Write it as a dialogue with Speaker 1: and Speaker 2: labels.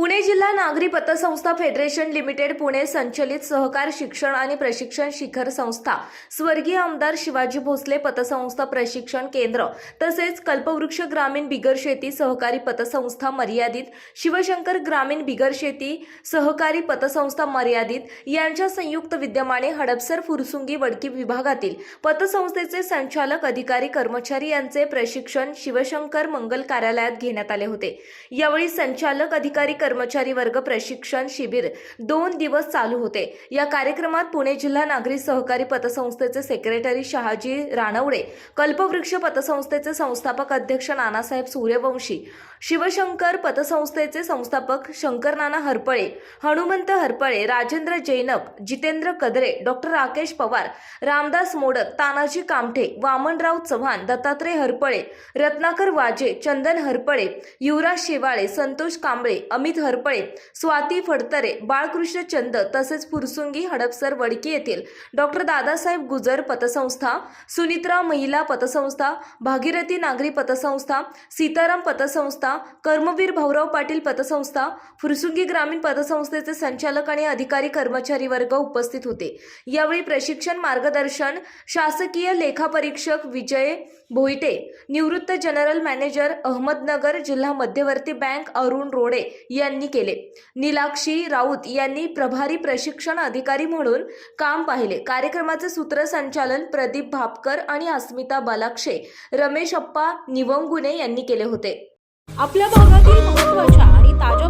Speaker 1: पुणे जिल्हा नागरी पतसंस्था फेडरेशन लिमिटेड पुणे संचलित सहकार शिक्षण आणि प्रशिक्षण शिखर संस्था स्वर्गीय आमदार शिवाजी भोसले पतसंस्था प्रशिक्षण केंद्र तसेच कल्पवृक्ष ग्रामीण बिगर शेती सहकारी पतसंस्था मर्यादित शिवशंकर ग्रामीण बिगर शेती सहकारी पतसंस्था मर्यादित यांच्या संयुक्त विद्यमाने हडपसर फुरसुंगी वडकी विभागातील पतसंस्थेचे संचालक अधिकारी कर्मचारी यांचे प्रशिक्षण शिवशंकर मंगल कार्यालयात घेण्यात आले होते. यावेळी संचालक अधिकारी कर्मचारी वर्ग प्रशिक्षण शिबिर दोन दिवस चालू होते. या कार्यक्रमात पुणे जिल्हा नागरी सहकारी पतसंस्थेचे सेक्रेटरी शहाजी रानवडे कल्पवृक्ष पतसंस्थेचे संस्थापक अध्यक्ष नानासाहेब सूर्यवंशी शिवशंकर पतसंस्थेचे संस्थापक शंकरनाना हरपळे हनुमंत हरपळे राजेंद्र जैनब जितेंद्र कदरे डॉक्टर राकेश पवार रामदास मोडक तानाजी कामठे वामनराव चव्हाण दत्तात्रय हरपळे रत्नाकर वाजे चंदन हरपळे युवराज शेवाळे संतोष कांबळे अमित हरपळे स्वाती फडतरे बाळकृष्ण चंद तसेच फुरसुंगी हडपसर वडकी येथील डॉक्टर दादासाहेब गुजर पतसंस्था सुनित्रा महिला पतसंस्था भागीरथी नागरी पतसंस्था सीताराम पतसंस्था कर्मवीर भाऊराव पाटील पतसंस्था फुरसुंगी ग्रामीण पतसंस्थेचे संचालक आणि अधिकारी कर्मचारी वर्ग उपस्थित होते. यावेळी प्रशिक्षण मार्गदर्शन शासकीय लेखापरीक्षक विजय भोईटे निवृत्त जनरल मॅनेजर अहमदनगर जिल्हा मध्यवर्ती बँक अरुण रोडे यांनी केले. नीलाक्षी राऊत यांनी प्रभारी प्रशिक्षण अधिकारी म्हणून काम पाहिले. कार्यक्रमाचे सूत्रसंचालन प्रदीप भापकर आणि अस्मिता बालाक्षे रमेश अप्पा निवंगुने यांनी केले होते.
Speaker 2: आपल्या भागातील महत्त्वाच्या आणि ताज्या